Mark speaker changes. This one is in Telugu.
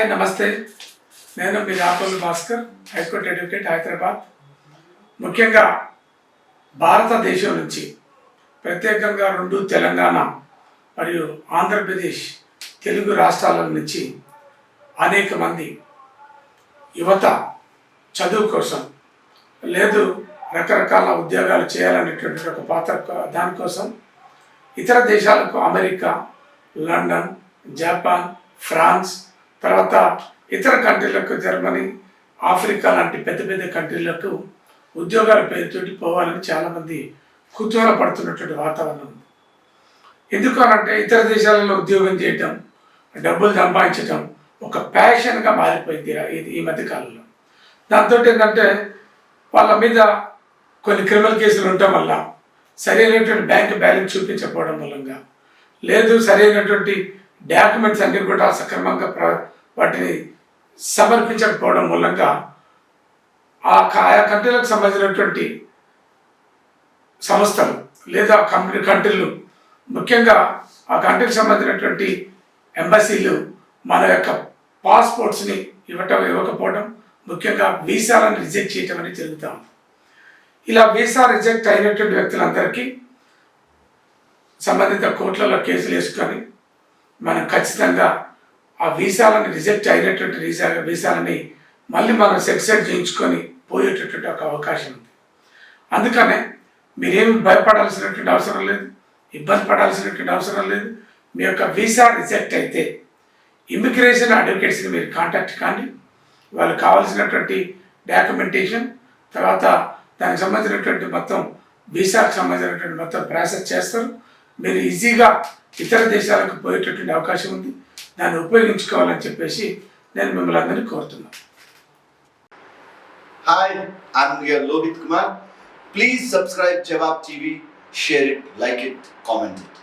Speaker 1: హాయ్ నమస్తే. నేను మీ Rapalli Bhaskar high court advocate Hyderabad. ముఖ్యంగా భారతదేశం నుంచి ప్రత్యేకంగా రెండు తెలంగాణ మరియు ఆంధ్రప్రదేశ్ తెలుగు రాష్ట్రాల నుంచి అనేక మంది యువత చదువు కోసం లేదు రకరకాల ఉద్యోగాలు చేయాలనేటువంటి ఒక పాత్ర దానికోసం ఇతర దేశాలకు అమెరికా లండన్ జపాన్ ఫ్రాన్స్ తర్వాత ఇతర కంట్రీలకు జర్మనీ ఆఫ్రికా లాంటి పెద్ద పెద్ద కంట్రీలకు ఉద్యోగాల పేరుతోటి పోవాలని చాలామంది కుతూహల పడుతున్నటువంటి వాతావరణం ఉంది. ఎందుకు అనంటే ఇతర దేశాలలో ఉద్యోగం చేయటం డబ్బులు సంపాదించటం ఒక ప్యాషన్గా మారిపోయింది ఇది ఈ మధ్య కాలంలో. దాంతో ఏంటంటే వాళ్ళ మీద కొన్ని క్రిమినల్ కేసులు ఉండటం వల్ల సరైనటువంటి బ్యాంక్ బ్యాలెన్స్ చూపించకపోవడం మూలంగా లేదు సరైనటువంటి డాక్యుమెంట్స్ అన్ని కూడా సక్రమంగా ప్ర వాటిని సమర్పించకపోవడం మూలంగా ఆ కాయ ఆయా కంట్రీలకు సంబంధించినటువంటి సంస్థలు లేదా కంపెనీ కంట్రీలు ముఖ్యంగా ఆ కంట్రీకి సంబంధించినటువంటి ఎంబసీలు మన యొక్క పాస్పోర్ట్స్ని ఇవ్వటం ఇవ్వకపోవడం ముఖ్యంగా వీసాలను రిజెక్ట్ చేయటం అనేది జరుగుతూ ఉంది. ఇలా వీసా రిజెక్ట్ అయినటువంటి వ్యక్తులందరికీ సంబంధిత కోర్టులలో కేసులు వేసుకొని మనం ఖచ్చితంగా ఆ వీసాలని రిజెక్ట్ అయినటువంటి వీసా వీసాలని మళ్ళీ మనం సెక్సెట్ చేయించుకొని పోయేటటువంటి ఒక అవకాశం ఉంది. అందుకనే మీరేమి భయపడాల్సినటువంటి అవసరం లేదు. ఇబ్బంది పడాల్సినటువంటి అవసరం లేదు. మీ యొక్క వీసా రిజెక్ట్ అయితే ఇమిగ్రేషన్ అడ్వకేట్స్ని మీరు కాంటాక్ట్ కానీ వాళ్ళు కావాల్సినటువంటి డాక్యుమెంటేషన్ తర్వాత దానికి సంబంధించినటువంటి మొత్తం వీసాకు సంబంధించినటువంటి మొత్తం ప్రాసెస్ చేస్తారు. మీరు ఈజీగా ఇతర దేశాలకు పోయేటటువంటి అవకాశం ఉంది. దాన్ని ఉపయోగించుకోవాలని చెప్పేసి నేను మిమ్మల్ని అందరినీ కోరుతున్నాను.
Speaker 2: Hi R Lohith Kumar please subscribe Jawab TV share it like it comment it